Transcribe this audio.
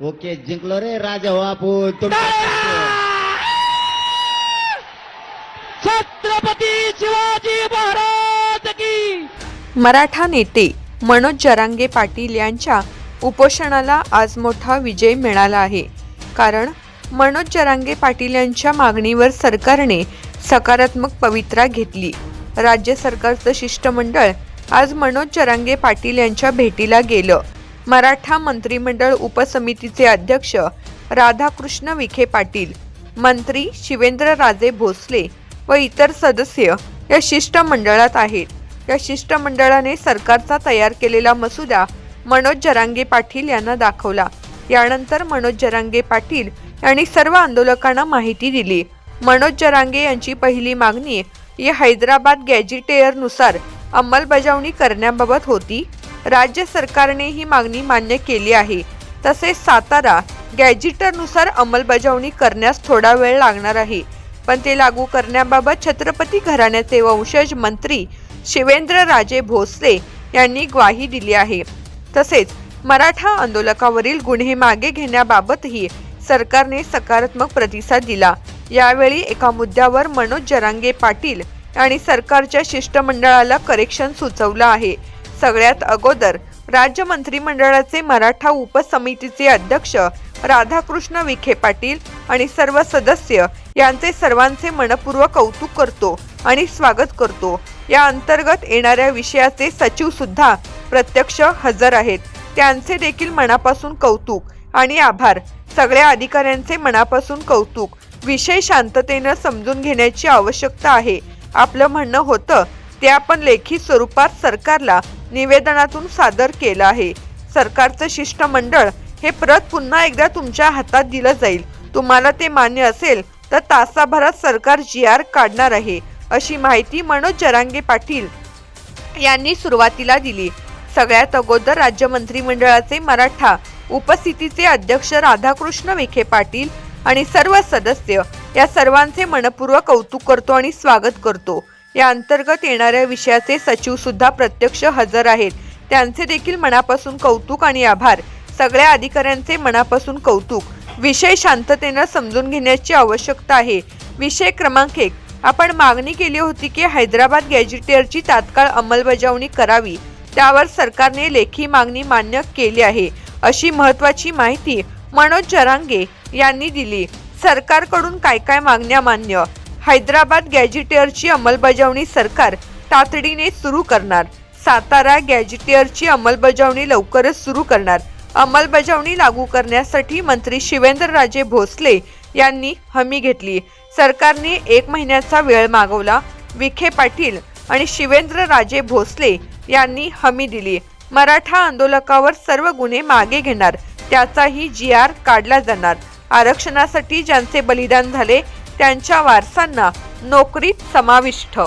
Okay जिंकलो रे राजा हो आपण. छत्रपती शिवाजी महाराज की! मराठा नेते मनोज जरांगे पाटील यांच्या उपोषणाला आज मोठा विजय मिळाला आहे. कारण मनोज जरांगे पाटील यांच्या मागणीवर सरकारने सकारात्मक पवित्रा घेतली. राज्य सरकारचं शिष्टमंडळ आज मनोज जरांगे पाटील यांच्या भेटीला गेलं. मराठा मंत्रिमंडळ उपसमितीचे अध्यक्ष राधाकृष्ण विखे पाटील मंत्री शिवेंद्रराजे भोसले व इतर सदस्य या शिष्टमंडळात आहेत. या शिष्टमंडळाने सरकारचा तयार केलेला मसुदा मनोज जरांगे पाटील यांना दाखवला. यानंतर मनोज जरांगे पाटील यांनी सर्व आंदोलकांना माहिती दिली. मनोज जरांगे यांची पहिली मागणी ही हैदराबाद गॅजिटेअरनुसार अंमलबजावणी करण्याबाबत होती. राज्य सरकारने ही मागणी मान्य केली आहे. तसेच सातारा गॅजिटरनुसार अंमलबजावणी करण्यास थोडा वेळ लागणार आहे. पण ते लागू करण्याबाबत छत्रपती घराण्याचे वंशज मंत्री शिवेंद्र राजे भोसले यांनी ग्वाही दिली आहे. तसेच मराठा आंदोलकावरील गुन्हे मागे घेण्याबाबतही सरकारने सकारात्मक प्रतिसाद दिला. यावेळी एका मुद्द्यावर मनोज जरांगे पाटील आणि सरकारच्या शिष्टमंडळाला करेक्शन सुचवलं आहे. सगळ्यात अगोदर राज्य मंत्रिमंडळाचे मराठा उपसमितीचे अध्यक्ष राधाकृष्ण विखे पाटील आणि सर्व सदस्य यांचे सर्वांचे मनपूर्वक कौतुक करतो आणि स्वागत करतो. या अंतर्गत येणाऱ्या विषयाचे सचिव सुद्धा प्रत्यक्ष हजर आहेत. त्यांचे देखील मनापासून कौतुक आणि आभार. सगळ्या अधिकाऱ्यांचे मनापासून कौतुक. विषय शांततेनं समजून घेण्याची आवश्यकता आहे. आपलं म्हणणं होतं ते आपण लेखी स्वरूपात सरकारला निवेदनातून सादर केलं आहे. सरकारचं शिष्टमंडळ हे प्रत पुन्हा एकदा तुमच्या हातात दिलं जाईल. तुम्हाला ते मान्य असेल तर तासाभरात सरकार जी आर काढणार आहे अशी माहिती मनोज जरांगे पाटील यांनी सुरुवातीला दिली. सगळ्यात अगोदर राज्य मंत्रिमंडळाचे मराठा उपस्थितीचे अध्यक्ष राधाकृष्ण विखे पाटील आणि सर्व सदस्य या सर्वांचे मनपूर्वक कौतुक करतो आणि स्वागत करतो. या अंतर्गत येणाऱ्या विषयाचे सचिव सुद्धा प्रत्यक्ष हजर आहेत. त्यांचे देखील मनापासून कौतुक आणि आभार. सगळ्या अधिकाऱ्यांचे मनापासून कौतुक. विषय शांततेनं समजून घेण्याची आवश्यकता आहे. विषय क्रमांक एक. आपण मागणी केली होती की हैदराबाद गॅजिटेअरची तात्काळ अंमलबजावणी करावी. त्यावर सरकारने लेखी मागणी मान्य केली आहे. अशी महत्वाची माहिती मनोज जरांगे यांनी दिली. सरकारकडून काय काय मागण्या मान्य? हैदराबाद गॅजिटेअरची अंमलबजावणी सरकार तातडीने सुरू करणार. सातारा गॅजिटेअरची अंमलबजावणी लवकरच सुरू करणार. अंमलबजावणी लागू करण्यासाठी मंत्री शिवेंद्रराजे भोसले यांनी हमी घेतली. सरकारने एक महिन्याचा वेळ मागवला. विखे पाटील आणि शिवेंद्रराजे भोसले यांनी हमी दिली. मराठा आंदोलकावर सर्व गुन्हे मागे घेणार. त्याचाही जी आर काढला जाणार. आरक्षणासाठी ज्यांचे बलिदान झाले त्यांच्या वारसांना नोकरीत समाविष्ट.